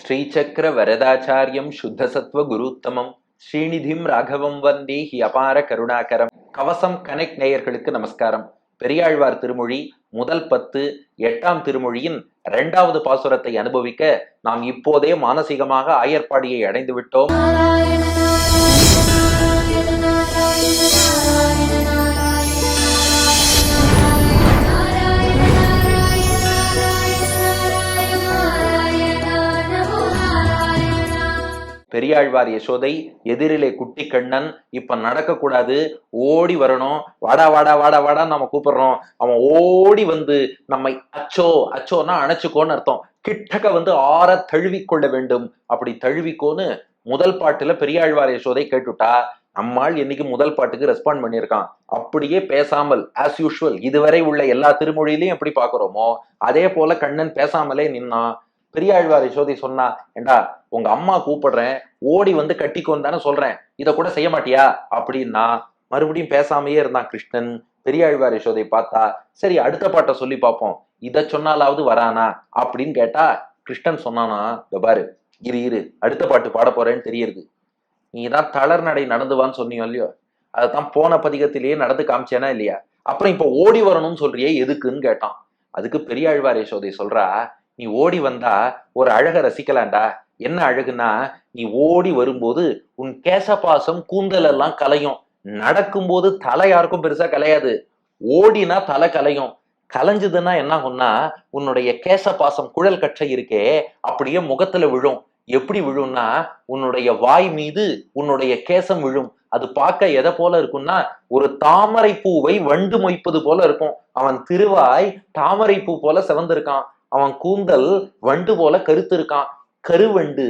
ஸ்ரீசக்கர வரதாச்சாரியம் சுத்தசத்வ குருத்தமம். ஸ்ரீநிதிம் ராகவம் வந்தே ஹி அபார கருணாகரம். கவசம் கனெக்ட் நேயர்களுக்கு நமஸ்காரம். பெரியாழ்வார் திருமொழி முதல் பத்து எட்டாம் திருமொழியின் இரண்டாவது பாசுரத்தை அனுபவிக்க நாம் இப்போதே மானசீகமாக ஆயர்பாடியை அடைந்து விட்டோம் பெரியாழ்வார் யசோதை எதிரிலே குட்டி கண்ணன் இப்ப நடக்கக்கூடாது ஓடி வரணும். வாடா வாடா வாடா வாடா நம்ம கூப்பிடுறோம். அவன் ஓடி வந்து நம்மை அச்சோ அச்சோன்னா அணைச்சுக்கோன்னு அர்த்தம். கிட்டக்க வந்து ஆற தழுவிக்கொள்ள வேண்டும். அப்படி தழுவிக்கோன்னு முதல் பாட்டுல பெரியாழ்வார் யசோதை கேட்டுட்டா நம்மால் இன்னைக்கு முதல் பாட்டுக்கு ரெஸ்பாண்ட் பண்ணியிருக்கான். அப்படியே பேசாமல் ஆஸ் யூஷுவல் இதுவரை உள்ள எல்லா திருமொழியிலையும் எப்படி பாக்குறோமோ அதே போல கண்ணன் பேசாமலே நின்னான். பெரியாழ்வார் யசோதை சொன்னா ஏண்டா உங்க அம்மா கூப்பிடுறேன் ஓடி வந்து கட்டிக்கோன்னு தானே சொல்றேன். இதை கூட செய்ய மாட்டியா? அப்படின்னா மறுபடியும் பேசாமையே இருந்தான் கிருஷ்ணன். பெரியாழ்வார் யசோதை பார்த்தா சரி அடுத்த பாட்டை சொல்லி பார்ப்போம். இதை சொன்னாலாவது வரானா? அப்படின்னு கேட்டா கிருஷ்ணன் சொன்னானா பாரு இரு இரு அடுத்த பாட்டு பாட போறேன்னு தெரியுது நீ தான் தளர் நடை நடந்துவான்னு சொன்னியோ இல்லையோ? அதைத்தான் போன பதிகத்திலேயே நடந்து காமிச்சேனா இல்லையா? அப்புறம் இப்ப ஓடி வரணும்னு சொல்றியே எதுக்குன்னு கேட்டான். அதுக்கு பெரியாழ்வார் யசோதை சொல்றா நீ ஓடி வந்தா ஒரு அழக ரசிக்கலாம்டா. என்ன அழகுனா நீ ஓடி வரும்போது உன் கேசபாசம் கூந்தல் எல்லாம் கலையும். நடக்கும்போது தலை யாருக்கும் பெருசா கலையாது. ஓடினா தலை கலையும். கலைஞ்சதுன்னா என்ன ஆகும்னா உன்னுடைய கேசபாசம் குழல் கற்றை இருக்கே அப்படியே முகத்துல விழும். எப்படி விழும்னா உன்னுடைய வாய் மீது உன்னுடைய கேசம் விழும். அது பார்க்க எதை போல இருக்கும்னா ஒரு தாமரை பூவை வண்டு மொய்ப்பது போல இருக்கும். அவன் திருவாய் தாமரை பூ போல சிவந்திருக்கான். அவன் கூந்தல் வண்டு போல கருத்து இருக்கான் கருவண்டு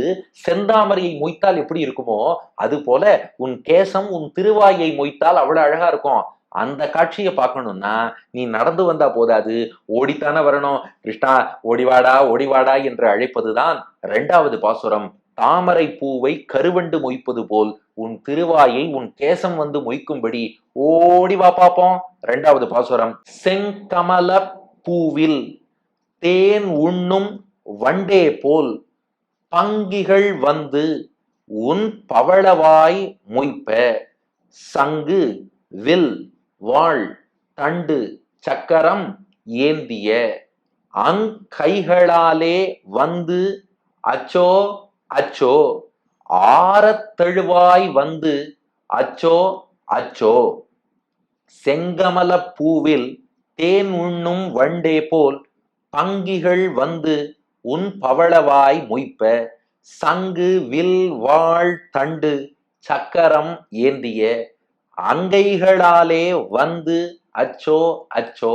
செந்தாமரையை மொய்த்தால் எப்படி இருக்குமோ அது போல உன் கேசம் உன் திருவாயை மொய்த்தால் அவ்வளவு அழகா இருக்கும். அந்த காட்சியை பார்க்கணும்னா நீ நடந்து வந்தா போதாது. ஓடித்தானே வரணும். கிருஷ்ணா ஓடிவாடா ஓடிவாடா என்று அழைப்பதுதான் இரண்டாவது பாசுரம். தாமரை பூவை கருவண்டு மொய்ப்பது போல் உன் திருவாயை உன் கேசம் வந்து மொய்க்கும்படி ஓடி வா பாப்போம் இரண்டாவது பாசுரம். செங்கமல பூவில் தேன் உண்ணும் வண்டே போல் பங்கிகள் வந்து உன் பவளவாய் மொய்ப்ப. சங்கு வில் வாழ் தண்டு சக்கரம் ஏந்திய. அங்கைகளாலே வந்து அச்சோ அச்சோ. ஆரத்தழுவாய் வந்து அச்சோ அச்சோ. செங்கமல பூவில் தேன் உண்ணும் வண்டே போல் பங்கிகள் வந்து உன் பவளவாய் மொய்ப்ப சங்கு வில் வாழ் தண்டு சக்கரம் ஏந்திய அங்கைகளாலே வந்து அச்சோ அச்சோ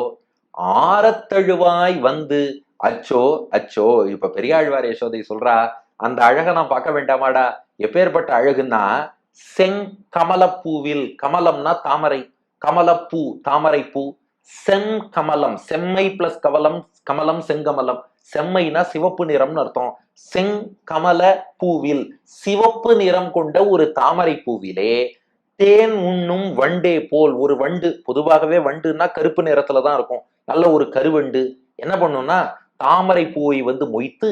ஆரத்தழுவாய் வந்து அச்சோ அச்சோ. இப்ப பெரியாழ்வார் யசோதை சொல்றா அந்த அழகை நான் பார்க்க வேண்டாமாடா. எப்பேற்பட்ட அழகுன்னா செங் கமலப்பூவில் கமலம்னா தாமரை கமலப்பூ தாமரை பூ செங்கமலம் செம்மை பிளஸ் கவலம் கமலம் செங்கமலம். செம்மைனா சிவப்பு நிறம்னு அர்த்தம். செங்கமல பூவில் சிவப்பு நிறம் கொண்ட ஒரு தாமரை பூவிலே தேன் உண்ணும் வண்டே போல் ஒரு வண்டு. பொதுவாகவே வண்டுன்னா கருப்பு நிறத்துல தான் இருக்கும். நல்ல ஒரு கருவண்டு. என்ன பண்ணும்னா தாமரை பூவை வந்து மொய்த்து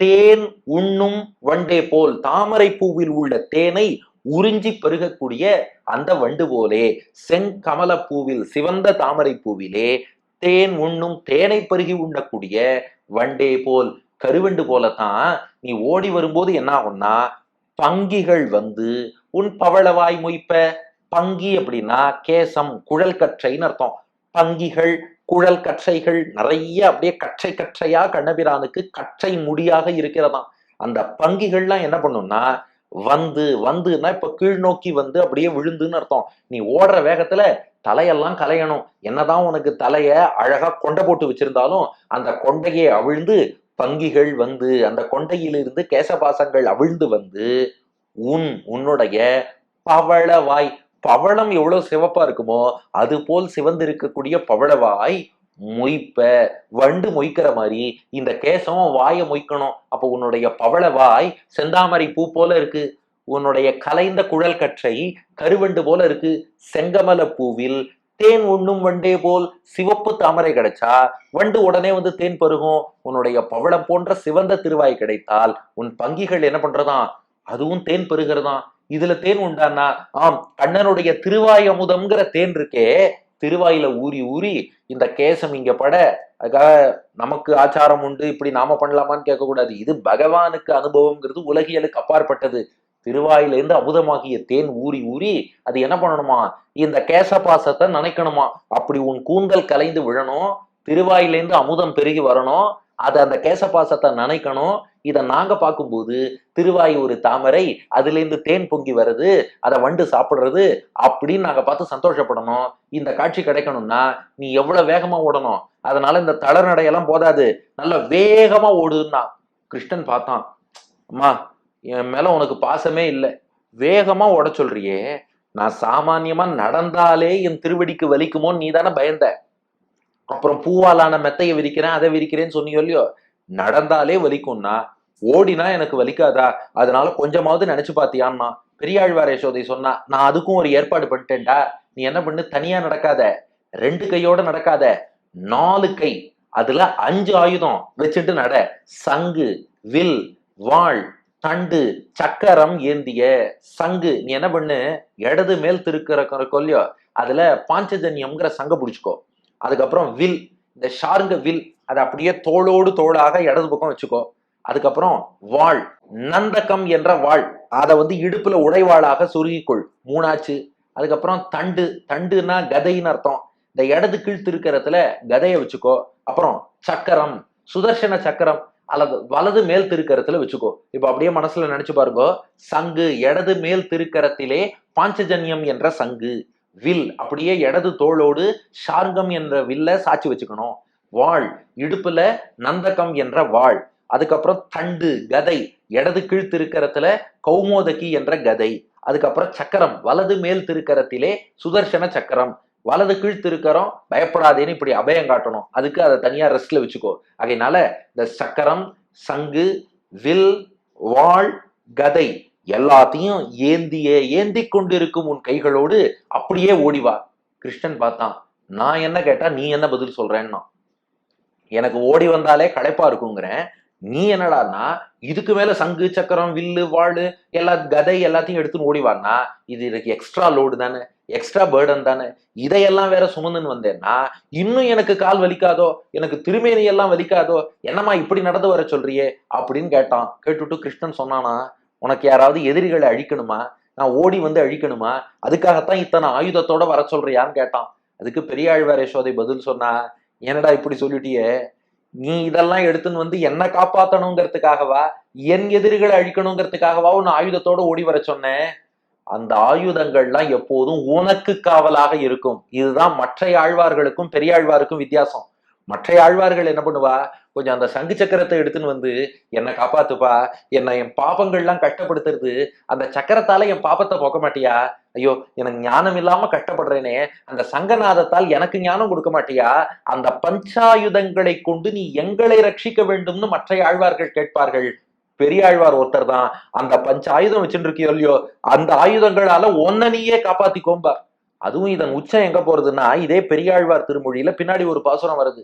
தேன் உண்ணும் வண்டே போல் தாமரை பூவில் உள்ள தேனை உறிஞ்சி பெருகக்கூடிய அந்த வண்டு போலே செங்கமல பூவில் சிவந்த தாமரை பூவிலே தேன் உண்ணும் தேனை பருகி உண்ணக்கூடிய வண்டே போல் கருவண்டு போலத்தான் நீ ஓடி வரும்போது என்ன ஆகும்னா பங்கிகள் வந்து உன் பவளவாய் மொய்ப்ப. பங்கி அப்படின்னா கேசம் குழல் கற்றைன்னு அர்த்தம். பங்கிகள் குழல் கற்றைகள் நிறைய அப்படியே கற்றை கற்றையா கண்ணபிரானுக்கு கற்றை முடியாக இருக்கிறதாம். அந்த பங்கிகள்லாம் என்ன பண்ணும்னா வந்து வந்துன்னா இப்ப கீழ் நோக்கி வந்து அப்படியே விழுந்துன்னு அர்த்தம். நீ ஓடுற வேகத்துல தலையெல்லாம் கலையணும். என்னதான் உனக்கு தலைய அழகா கொண்டை போட்டு வச்சிருந்தாலும் அந்த கொண்டையை அவிழ்ந்து பங்கிகள் வந்து அந்த கொண்டையிலிருந்து கேசபாசங்கள் அவிழ்ந்து வந்து உன் உன்னுடைய பவளவாய் பவளம் எவ்வளவு சிவப்பா இருக்குமோ அது போல் சிவந்திருக்கக்கூடிய பவளவாய் மொய்ப்ப வண்டு மொய்க்கிற மாதிரி இந்த கேசம் வாயை மொய்க்கணும். அப்போ உன்னுடைய பவள வாய் செந்தாமரை பூ போல இருக்கு. உன்னுடைய கலைந்த குழல் கற்றை கருவண்டு போல இருக்கு. செங்கமல பூவில் தேன் உண்ணும் வண்டே போல் சிவப்பு தாமரை கிடைச்சா வண்டு உடனே வந்து தேன் பருகும். உன்னுடைய பவளம் போன்ற சிவந்த திருவாய் கிடைத்தால் உன் பங்கிகள் என்ன பண்றதா? அதுவும் தேன் பெறுகிறதாம் இதுல தேன் உண்டானா? ஆம் கண்ணனுடைய திருவாய் அமுதம்ங்கிற தேன் இருக்கே திருவாயில ஊறி ஊறி இந்த கேசம் இங்க பட அதுக்காக நமக்கு ஆச்சாரம் உண்டு இப்படி நாம பண்ணலாமான்னு கேட்கக்கூடாது. இது பகவானுக்கு அனுபவம்ங்கிறது உலகியலுக்கு அப்பாற்பட்டது. திருவாயிலிருந்து அமுதமாகிய தேன் ஊறி ஊறி அது என்ன பண்ணணுமா? இந்த கேசபாசத்தை நினைக்கணுமா? அப்படி உன் கூந்தல் கலைந்து விழணும் திருவாயிலேருந்து அமுதம் பெருகி வரணும் அது அந்த கேசபாசத்தை நினைக்கணும் இதை நாங்க பார்க்கும்போது திருவாய் ஒரு தாமரை அதுல இருந்து தேன் பொங்கி வருது அதை வண்டு சாப்பிடுறது அப்படின்னு நாங்க பார்த்து சந்தோஷப்படணும். இந்த காட்சி கிடைக்கணும்னா நீ எவ்வளவு வேகமா ஓடணும்? அதனால இந்த தளர்நடையெல்லாம் போதாது. நல்ல வேகமா ஓடுதுன்னா கிருஷ்ணன் பார்த்தான். அம்மா என் மேல உனக்கு பாசமே இல்லை. வேகமா ஓட சொல்றியே. நான் சாமானியமா நடந்தாலே என் திருவடிக்கு வலிக்குமோன்னு நீ தானே பயந்த. அப்புறம் பூவாலான மெத்தையை விரிக்கிறேன் அதை விரிக்கிறேன்னு சொன்னியோ இல்லையோ? நடந்தாலே வலிக்கும்னா ஓடினா எனக்கு வலிக்காதா? அதனால கொஞ்சமாவது நினைச்சு பாத்தியான்னா பெரியாழ்வார் யசோதை சொன்னா நான் அதுக்கும் ஒரு ஏற்பாடு பண்ணிட்டேன்டா. நீ என்ன பண்ணு? தனியா நடக்காத. ரெண்டு கையோட நடக்காத. நாலு கை. அதுல அஞ்சு ஆயுதம் வச்சுட்டு நட. சங்கு வில் வாள் தண்டு சக்கரம் ஏந்திய சங்கு. நீ என்ன பண்ணு? இடது மேல் திருக்கிற கொல்லியோ. அதுல பாஞ்சஜன்யம்ங்கிற சங்க பிடிச்சிக்கோ. அதுக்கப்புறம் வில். இந்த ஷாருங்க வில். அதை அப்படியே தோளோடு தோளாக இடது பக்கம் வச்சுக்கோ. அதுக்கப்புறம் வாள் நந்தகம் என்ற வாள். அதை வந்து இடுப்புல உடைவாளாக சுருகிக்கொள். மூணாச்சு. அதுக்கப்புறம் தண்டு. தண்டுன்னா கதைன்னு அர்த்தம். இந்த இடது கீழ் கதையை வச்சுக்கோ. அப்புறம் சக்கரம் சுதர்சன சக்கரம் அல்லது வலது மேல் திருக்கரத்துல வச்சுக்கோ. இப்ப அப்படியே மனசுல நினைச்சு பாருங்க. சங்கு இடது மேல் திருக்கரத்திலே பாஞ்சஜன்யம் என்ற சங்கு. வில் அப்படியே இடது தோளோடு ஷார்கம் என்ற வில்ல சாட்சி வச்சுக்கணும். வாள் இடுப்புல நந்தகம் என்ற வாள் அதுக்கப்புறம் தண்டு கதை. இடது கீழ் திருக்கரத்துல கௌமோதகி என்ற கதை. அதுக்கப்புறம் சக்கரம். வலது மேல் திருக்கரத்திலே சுதர்சன சக்கரம். வலது கீழ் திருக்கரம் பயப்படாதேன்னு இப்படி அபயம் காட்டணும். அதுக்கு அதை தனியா ரெஸ்ட்ல வச்சுக்கோ. அதனால இந்த சக்கரம் சங்கு வில் வாள் கதை எல்லாத்தையும் ஏந்திய ஏந்தி கொண்டிருக்கும் உன் கைகளோடு அப்படியே ஓடிவா கிருஷ்ணன் பார்த்தான். நான் என்ன கேட்டா நீ என்ன பதில் சொல்றேன்னா? எனக்கு ஓடி வந்தாலே களைப்பா இருக்குங்கிறேன். நீ என்னடான்னா இதுக்கு மேல சங்கு சக்கரம் வில்லு வாழு எல்லா கதை எல்லாத்தையும் எடுத்துன்னு ஓடிவான்னா இது எனக்கு எக்ஸ்ட்ரா லோடு தானே எக்ஸ்ட்ரா பேர்டன் தானே. இதையெல்லாம் வேற சுமந்துன்னு வந்தேன்னா இன்னும் எனக்கு கால் வலிக்காதோ எனக்கு திருமேனி எல்லாம் வலிக்காதோ என்னம்மா இப்படி நடந்து வர சொல்றியே அப்படின்னு கேட்டான். கேட்டுட்டு கிருஷ்ணன் சொன்னானா உனக்கு யாராவது எதிரிகளை அழிக்கணுமா? நான் ஓடி வந்து அழிக்கணுமா? அதுக்காகத்தான் இத்தனை ஆயுதத்தோட வர சொல்றியான்னு கேட்டான். அதுக்கு பெரியாழ்வார் யசோதை பதில் சொன்னா என்னடா இப்படி சொல்லிட்டியே? நீ இதெல்லாம் எடுத்துன்னு வந்து என்ன காப்பாத்தணுங்கிறதுக்காகவா? என் எதிரிகளை அழிக்கணுங்கிறதுக்காகவா உன் ஆயுதத்தோட ஓடி வர சொன்னேன்? அந்த ஆயுதங்கள்லாம் எப்போதும் உனக்கு காவலாக இருக்கும். இதுதான் மற்ற ஆழ்வார்களுக்கும் பெரியாழ்வாருக்கும் வித்தியாசம். மற்ற ஆழ்வார்கள் என்ன பண்ணுவா? கொஞ்சம் அந்த சங்கு சக்கரத்தை எடுத்துன்னு வந்து என்னை காப்பாத்துப்பா. என்னை என் பாபங்கள்லாம் கஷ்டப்படுத்துறது. அந்த சக்கரத்தால என் பாப்பத்தை போக்க மாட்டியா? ஐயோ எனக்கு ஞானம் இல்லாம கஷ்டப்படுறேனே. அந்த சங்கநாதத்தால் எனக்கு ஞானம் கொடுக்க மாட்டியா? அந்த பஞ்சாயுதங்களை கொண்டு நீ எங்களை ரட்சிக்க வேண்டும்னு மற்ற ஆழ்வார்கள் கேட்பார்கள். பெரியாழ்வார் ஒருத்தர் தான். அந்த பஞ்ச ஆயுதம் வச்சுருக்கியோ இல்லையோ அந்த ஆயுதங்களால ஒன்ன நீயே காப்பாத்திக்கோம்பார். அதுவும் இதன் உச்சம் எங்க போறதுன்னா இதே பெரியாழ்வார் திருமொழியில பின்னாடி ஒரு பாசுரம் வருது.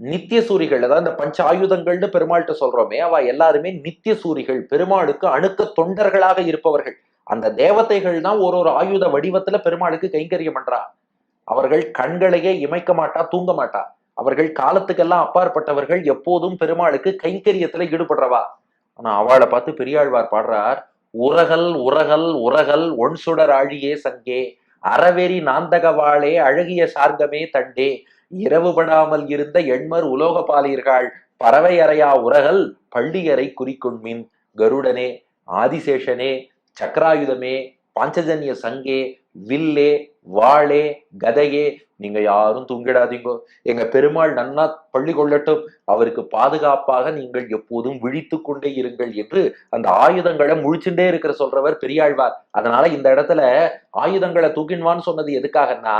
நித்திய சூரிகள் அதாவது இந்த பஞ்ச ஆயுதங்கள்னு பெருமாள்கிட்ட சொல்றோமே அவ எல்லாருமே நித்திய சூரிகள் பெருமாளுக்கு அணுக்க தொண்டர்களாக இருப்பவர்கள். அந்த தேவதைகள் தான் ஒரு ஒரு ஆயுத வடிவத்துல பெருமாளுக்கு கைங்கரியம் பண்றா. அவர்கள் கண்களையே இமைக்க மாட்டா தூங்க மாட்டா. அவர்கள் காலத்துக்கெல்லாம் அப்பாற்பட்டவர்கள் எப்போதும் பெருமாளுக்கு கைங்கரியத்துல ஈடுபடுறவா. ஆனா அவளை பார்த்து பெரியாழ்வார் பாடுறார் உரகல் உரகல் உரகல் ஒன் சுடர் ஆழியே சங்கே அறவெறி நாந்தகவாளே அழகிய சார்கமே தண்டே இரவுபடாமல் இருந்த எண்மர் உலோக பாலியர்கள் பறவை அறையா உரகல் பள்ளியறை குறிக்கொண்மின் கருடனே ஆதிசேஷனே சக்கராயுதமே பாஞ்சஜன்ய சங்கே வில்லே வாளே கதையே நீங்க யாரும் தூங்கிடாதீங்கோ. எங்க பெருமாள் நன்னா பள்ளி கொள்ளட்டும். அவருக்கு பாதுகாப்பாக நீங்கள் எப்போதும் விழித்து கொண்டே இருங்கள் என்று அந்த ஆயுதங்களை முழிச்சுட்டே இருக்கிற சொல்றவர் பெரியாழ்வார். அதனால இந்த இடத்துல ஆயுதங்களை தூக்கின்வான்னு சொன்னது எதுக்காகன்னா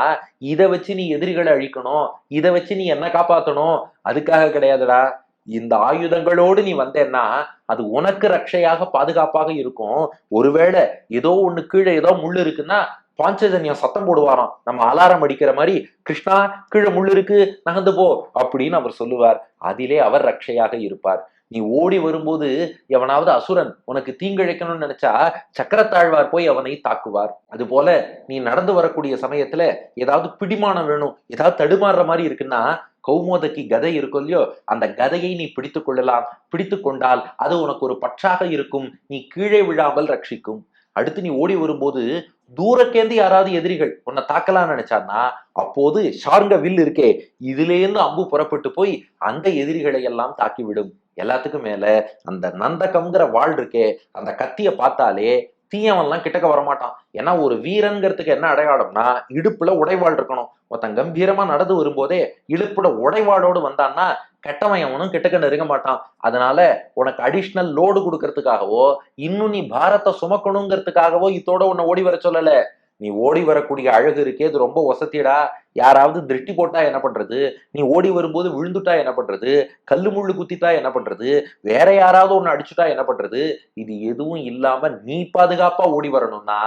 இதை வச்சு நீ எதிரிகளை அழிக்கணும் இதை வச்சு நீ என்ன காப்பாத்தணும் அதுக்காக கிடையாதுடா. இந்த ஆயுதங்களோடு நீ வந்தேன்னா அது உனக்கு ரட்சையாக பாதுகாப்பாக இருக்கும். ஒருவேளை ஏதோ ஒண்ணு கீழே ஏதோ முள் இருக்குன்னா பாஞ்சஜன்யம் சத்தம் போடுவாராம். நம்ம அலாரம் அடிக்கிற மாதிரி கிருஷ்ணா கீழே முள்ளு இருக்கு நகர்ந்து போ அப்படின்னு அவர் சொல்லுவார். அதிலே அவர் ரட்சையாக இருப்பார். நீ ஓடி வரும்போது எவனாவது அசுரன் உனக்கு தீங்கிழைக்கணும்னு நினைச்சா சக்கரத்தாழ்வார் போய் அவனை தாக்குவார். அது போல நீ நடந்து வரக்கூடிய சமயத்துல ஏதாவது பிடிமானம் வேணும் ஏதாவது தடுமாறுற மாதிரி இருக்குன்னா கௌமோதக்கு கதை இருக்கும் இல்லையோ அந்த கதையை நீ பிடித்து கொள்ளலாம். பிடித்து கொண்டால் அது உனக்கு ஒரு பற்றாக இருக்கும். நீ கீழே விழாமல் ரட்சிக்கும். அடுத்து நீ ஓடி வரும்போது தூரக்கேந்து யாராவது எதிரிகள் உன்னை தாக்கலாம்னு நினைச்சான்னா அப்போது ஷார்ங்க வில் இருக்கே. இதுலேருந்து அம்பு புறப்பட்டு போய் அந்த எதிரிகளை எல்லாம் தாக்கிவிடும். எல்லாத்துக்கும் மேல அந்த நந்தகம்ங்கிற வாழ் இருக்கே அந்த கத்திய பார்த்தாலே தீயவன்லாம் கிட்டக்க வரமாட்டான். ஏன்னா ஒரு வீரன்கிறதுக்கு என்ன அடையாளம்னா இடுப்புல உடைவாள் இருக்கணும். ஒருத்தன் கம்பீரமா நடந்து வரும்போதே இடுப்புல உடைவாளோடு வந்தான்னா கெட்டவன் அவனும் கிட்டக்க நெருங்க மாட்டான். அதனால உனக்கு அடிஷ்னல் லோடு கொடுக்கறதுக்காகவோ இன்னும் நீ பாரத்தை சுமக்கணுங்கிறதுக்காகவோ இதோட உன்னை ஓடி வர சொல்லலை. நீ ஓடி வரக்கூடிய அழகு இருக்கே இது ரொம்ப வசதிடா யாராவது திருஷ்டி போட்டா என்ன பண்றது? நீ ஓடி வரும்போது விழுந்துட்டா என்ன பண்றது? கல்லு முள்ளு குத்திட்டா என்ன பண்றது? வேற யாராவது ஒண்ணு அடிச்சுட்டா என்ன பண்றது? இது எதுவும் இல்லாம நீ பாதுகாப்பா ஓடி வரணும்னா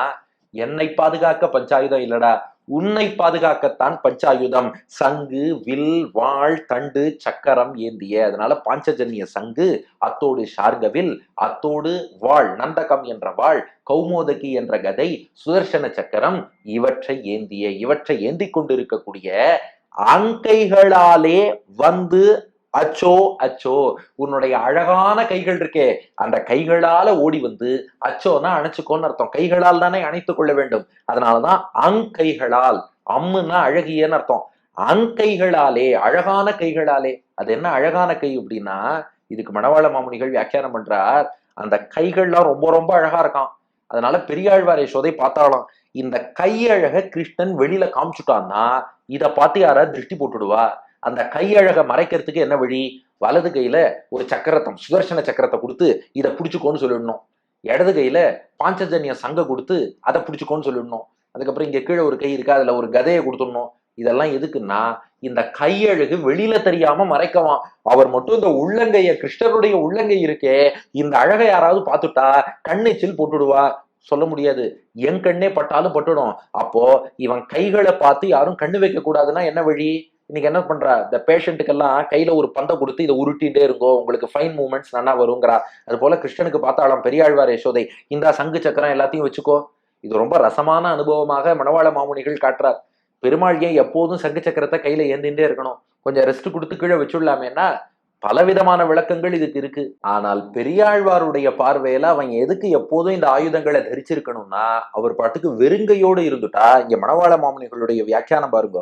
என்னை பாதுகாக்க பஞ்சாயுதம் இல்லடா. உன்னை பாதுகாக்கத்தான் பஞ்சாயுதம். சங்கு வில் வாழ் தண்டு சக்கரம் ஏந்திய. அதனால பாஞ்சஜன்ய சங்கு அத்தோடு ஷார்கவில் அத்தோடு வாழ் நந்தகம் என்ற வாழ் கௌமோதகி என்ற கதை சுதர்சன சக்கரம் இவற்றை ஏந்திய. இவற்றை ஏந்தி கொண்டிருக்கக்கூடிய அங்கைகளாலே வந்து அச்சோ அச்சோ உன்னுடைய அழகான கைகள் இருக்கே. அந்த கைகளால ஓடி வந்து அச்சோன்னா அணைச்சுக்கோன்னு அர்த்தம். கைகளால் தானே அணைத்து கொள்ள வேண்டும். அதனாலதான் அங்கைகளால் அம்முன்னா அழகியன்னு அர்த்தம். அங்கைகளாலே அழகான கைகளாலே. அது என்ன அழகான கை அப்படின்னா இதுக்கு மணவாள மாமுனிகள் வியாக்கியானம் பண்றார். அந்த கைகள்லாம் ரொம்ப ரொம்ப அழகா இருக்கான் அதனால பெரியாழ்வார் யசோதை பார்த்தாலாம். இந்த கையழக கிருஷ்ணன் வெளியில காமிச்சுட்டான்னா இதை பார்த்து யாராவது திருஷ்டி போட்டுடுவா? அந்த கையழக மறைக்கிறதுக்கு என்ன வழி? வலது கையில ஒரு சக்கரத்தம் சுதர்சன சக்கரத்தை கொடுத்து இதை பிடிச்சுக்கோன்னு சொல்லிடணும். இடது கையில பாஞ்சஜன்ய சங்க கொடுத்து அதை பிடிச்சுக்கோன்னு சொல்லிடணும். அதுக்கப்புறம் இங்க கீழே ஒரு கை இருக்கு அதுல ஒரு கதையை கொடுத்துடணும். இதெல்லாம் எதுக்குன்னா இந்த கையழகு வெளியில தெரியாம மறைக்கவான் அவர் மட்டும் இந்த உள்ளங்கைய கிருஷ்ணருடைய உள்ளங்கை இருக்கே இந்த அழகை யாராவது பார்த்துட்டா கண்ணெச்சில் போட்டுடுவா. சொல்ல முடியாது. என் கண்ணே பட்டாலும் பட்டுடும். அப்போ இவன் கைகளை பார்த்து யாரும் கண்ணு வைக்க கூடாதுன்னா என்ன வழி? இன்னைக்கு என்ன பண்றா? இந்த பேஷண்ட்டுக்கெல்லாம் கையில ஒரு பந்தை கொடுத்து இதை உருட்டிகிட்டே இருக்கோ உங்களுக்கு ஃபைன் மூமெண்ட்ஸ் நல்லா வருங்கிறா. அது போல கிருஷ்ணனுக்கு பார்த்தாலும் பெரியாழ்வார் யசோதை இந்தா சங்கு சக்கரம் எல்லாத்தையும் வச்சுக்கோ. இது ரொம்ப ரசமான அனுபவமாக மணவாள மாமுனிகள் காட்டுறார். பெருமாள் ஏன் எப்போதும் சங்கு சக்கரத்தை கையில ஏந்திண்டே இருக்கணும்? கொஞ்சம் ரெஸ்ட் கொடுத்து கீழே வச்சுடலாமேன்னா பலவிதமான விளக்கங்கள் இதுக்கு இருக்கு. ஆனால் பெரியாழ்வாருடைய பார்வையில அவன் எதுக்கு எப்போதும் இந்த ஆயுதங்களை தரிச்சிருக்கணும்னா அவர் பாட்டுக்கு வெறுங்கையோடு இருந்துட்டா. இங்க மணவாள மாமுனிகளுடைய வியாக்கியானம் பாருங்க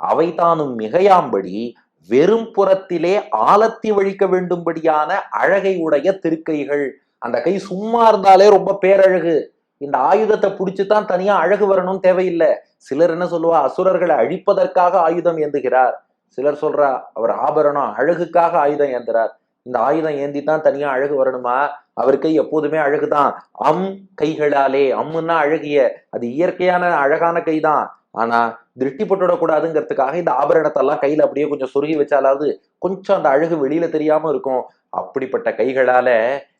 அவை தானும் மிகையாம்படி வெறும் புறத்திலே ஆலத்தி வழிக்க வேண்டும்படியான அழகை உடைய திருக்கைகள். அந்த கை சும்மா இருந்தாலே ரொம்ப பேரழகு. இந்த ஆயுதத்தை பிடிச்சுதான் தனியா அழகு வரணும் தேவையில்லை. சிலர் என்ன சொல்லுவா? அசுரர்களை அழிப்பதற்காக ஆயுதம் ஏந்துகிறார். சிலர் சொல்றா அவர் ஆபரணம் அழகுக்காக ஆயுதம் ஏந்துறார். இந்த ஆயுதம் ஏந்தி தான் தனியா அழகு வரணுமா? அவர் கை எப்போதுமே அழகுதான். அம் கைகளாலே. அம்முன்னா அழகிய அது இயற்கையான அழகான கைதான். ஆனா திருஷ்டி போட்டுடக்கூடாதுங்கிறதுக்காக இந்த ஆபரணத்தை எல்லாம் கையில அப்படியே கொஞ்சம் சொருகி வச்சாலாவது கொஞ்சம் அந்த அழகு வெளியில தெரியாம இருக்கும். அப்படிப்பட்ட கைகளால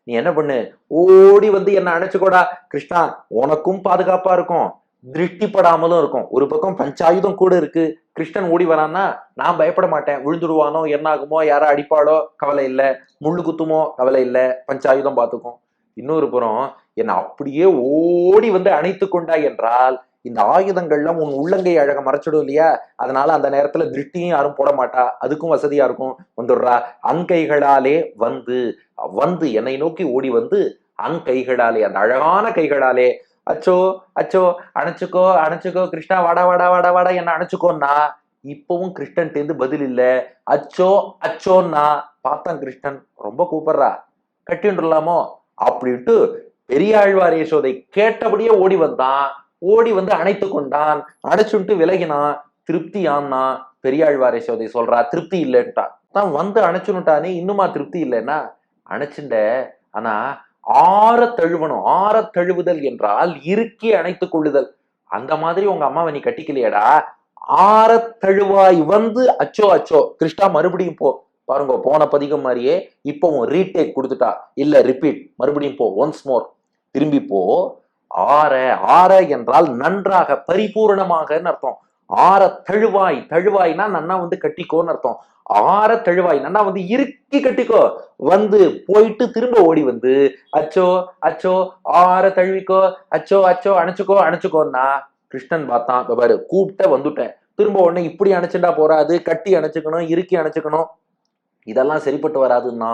நீ என்ன பண்ணு? ஓடி வந்து என்ன அணைச்சுக்கோடா. கிருஷ்ணா உனக்கும் பாதுகாப்பா இருக்கும். திருஷ்டிப்படாமலும் இருக்கும். ஒரு பக்கம் பஞ்சாயுதம் கூட இருக்கு. கிருஷ்ணன் ஓடி வரான்னா நான் பயப்பட மாட்டேன். விழுந்துடுவானோ என்ன ஆகுமோ யாரா அடிப்பாளோ கவலை இல்லை. முள்ளு குத்துமோ கவலை இல்லை. பஞ்சாயுதம் பார்த்துக்கும் இன்னொரு புறம் என்னை அப்படியே ஓடி வந்து அணைத்து கொண்டா என்றால் இந்த ஆயுதங்கள்லாம் உன் உள்ளங்கை அழக மறைச்சிடும் இல்லையா? அதனால அந்த நேரத்துல திருஷ்டியும் யாரும் போட மாட்டா. அதுக்கும் வசதியா இருக்கும். வந்துடுறா. அங்கைகளாலே வந்து. வந்து என்னை நோக்கி ஓடி வந்து அங்கைகளாலே அந்த அழகான கைகளாலே. அச்சோ அச்சோ அணைச்சுக்கோ அணைச்சுக்கோ கிருஷ்ணா வாடா வாடா வாடா வாடா என்ன அணைச்சுக்கோன்னா இப்பவும் கிருஷ்ணன்ட்டேந்து பதில் இல்ல. அச்சோ அச்சோன்னா பார்த்தான் கிருஷ்ணன். ரொம்ப கூப்பிடுறா. கட்டிண்டுலாமோ அப்படின்ட்டு பெரியாழ்வார் யசோதை கேட்டபடியே ஓடி வந்தான். ஓடி வந்து அணைத்து கொண்டான். அடைச்சுட்டு விலகினான் திருப்தி ஆனா பெரியாழ்வார் சொல்றா திருப்தி இல்லைன்ட்டா. தான் வந்து அணைச்சுனுட்டானே இன்னுமா திருப்தி இல்லைன்னா? அணைச்சுண்ட ஆனா ஆற தழுவணும். ஆற தழுவுதல் என்றால் இறுக்கி அணைத்து கொள்ளுதல். அந்த மாதிரி உங்க அம்மாவை நீ கட்டிக்கலையடா. ஆற தழுவாய் வந்து அச்சோ அச்சோ கிருஷ்ணா மறுபடியும் போ. பாருங்க போன பதிகம் மாதிரியே இப்பவும் ரீடேக் கொடுத்துட்டா. இல்ல ரிப்பீட் மறுபடியும் போ ஒன்ஸ் மோர் திரும்பி போ. ஆற ஆற என்றால் நன்றாக பரிபூரணமாகன்னு அர்த்தம். ஆற தழுவாய் தழுவாய்னா நன்னா வந்து கட்டிக்கோன்னு அர்த்தம். ஆற தழுவாய் நன்னா வந்து இறுக்கி கட்டிக்கோ. வந்து போயிட்டு திரும்ப ஓடி வந்து அச்சோ அச்சோ ஆற தழுவிக்கோ அச்சோ அச்சோ அணைச்சுக்கோ அணைச்சுக்கோன்னா கிருஷ்ணன் பார்த்தான் பாரு கூப்பிட்ட வந்துட்டேன். திரும்ப உடனே இப்படி அணைச்சுட்டா போறாது கட்டி அணைச்சுக்கணும் இறுக்கி அணைச்சுக்கணும். இதெல்லாம் சரிப்பட்டு வராதுன்னா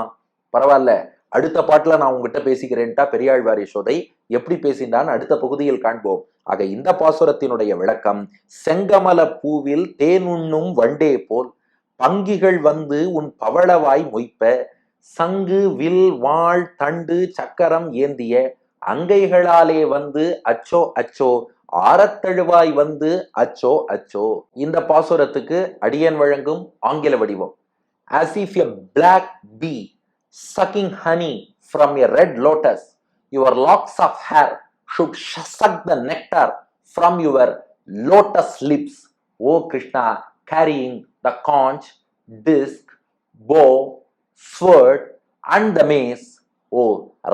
பரவாயில்ல. அடுத்த பாட்டுல நான் உங்ககிட்ட பேசிக்கிறேன்ட்டா பெரியாழ்வார் யசோதை. எப்படி பேசினான் அடுத்த பகுதியில் காண்போம். ஆக இந்த பாசுரத்தினுடைய விளக்கம் செங்கமல பூவில் தேனுண்ணும் வண்டே போல் பங்கிகள் வந்து உன் பவளவாய் மொய்ப்ப சங்கு வில் வாழ் தண்டு சக்கரம் ஏந்திய அங்கைகளாலே வந்து அச்சோ அச்சோ ஆரத்தழுவாய் வந்து அச்சோ அச்சோ. இந்த பாசுரத்துக்கு அடியன் வழங்கும் ஆங்கில வடிவம். As if a black bee sucking honey from a red lotus, your locks of hair should suck the nectar from your lotus lips O Krishna carrying the conch disc bow sword and the mace O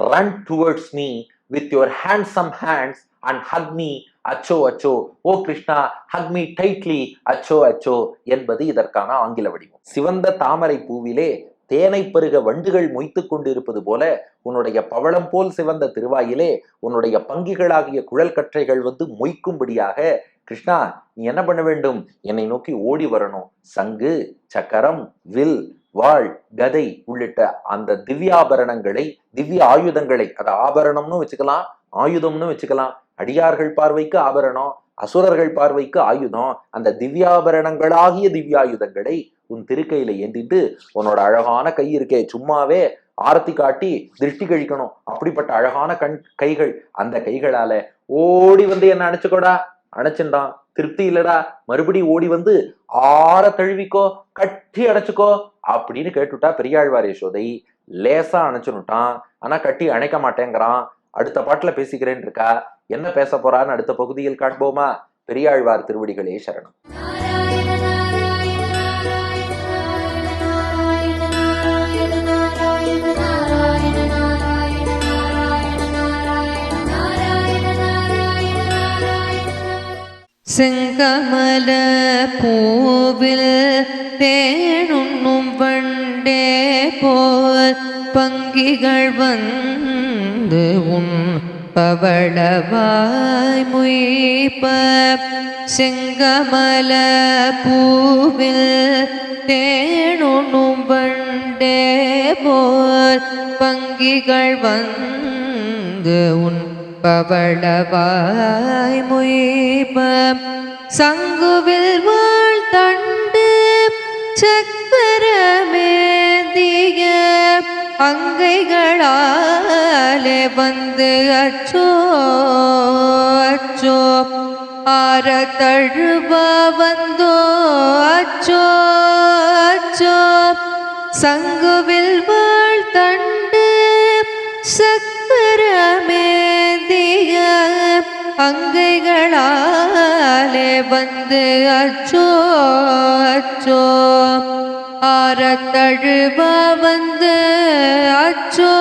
run towards me with your handsome hands and hug me அச்சோ அச்சோ O Krishna hug me tightly அச்சோ அச்சோ என்பது இதற்கான ஆங்கில வடிவம் சிவந்த தாமரை பூவிலே தேனை பெருக வண்டுகள் மொய்த்து கொண்டிருப்பது போல உன்னுடைய பவளம் போல் சிவந்த திருவாயிலே உன்னுடைய பங்கிகளாகிய குழல் கற்றைகள் வந்து மொய்க்கும்படியாக கிருஷ்ணா நீ என்ன பண்ண வேண்டும்? என்னை நோக்கி ஓடி வரணும். சங்கு சக்கரம் வில் வாழ் கதை உள்ளிட்ட அந்த திவ்யாபரணங்களை திவ்ய ஆயுதங்களை அதை ஆபரணம்னு வச்சுக்கலாம் ஆயுதம்னு வச்சுக்கலாம் அடியார்கள் பார்வைக்கு ஆபரணம் அசுரர்கள் பார்வைக்கு ஆயுதம் அந்த திவ்யாபரணங்களாகிய திவ்யாயுதங்களை உன் திருக்கையில ஏந்திட்டு உன்னோட அழகான கை இருக்கே சும்மாவே ஆரத்தி காட்டி திருஷ்டி கழிக்கணும். அப்படிப்பட்ட அழகான கண் கைகள் அந்த கைகளால ஓடி வந்து என்ன அணைச்சுக்கோடா அணைச்சுண்டான். திருப்தி இல்லடா மறுபடி ஓடி வந்து ஆற தழுவிக்கோ கட்டி அணைச்சுக்கோ அப்படின்னு கேட்டுட்டா பெரியாழ்வார் யசோதை லேசா அணைச்சுனுட்டான் ஆனா கட்டி அணைக்க மாட்டேங்கிறான். அடுத்த பாட்டுல பேசிக்கிறேன் இருக்கா? என்ன பேச போறான்னு அடுத்த பகுதியில் காண்போமா? பெரியாழ்வார் திருவடிகளே சரணம். செங்கமல பூவில் தேனுண்ணும் வண்டே போல் பங்கிகள் வந்து உன் பவளவாய் முயப்ப செங்கமல பூவில் தேனுண்ணும் வண்டே போல் பங்கிகள் வந்து உன் பவளவாய் முயப்ப சங்குவில் வாழ் தண்டு சக்கரமே அங்கைகளாலே வந்து அச்சோ அச்சோ ஆர தழுவ வந்தோ அச்சோ அச்சோ சங்குவில் வாழ் தண்டு சக்கரமேந்திய அங்கைகளாலே வந்து அச்சோ அச்சோ ஆரத்தழுவ வந்து அச்சோ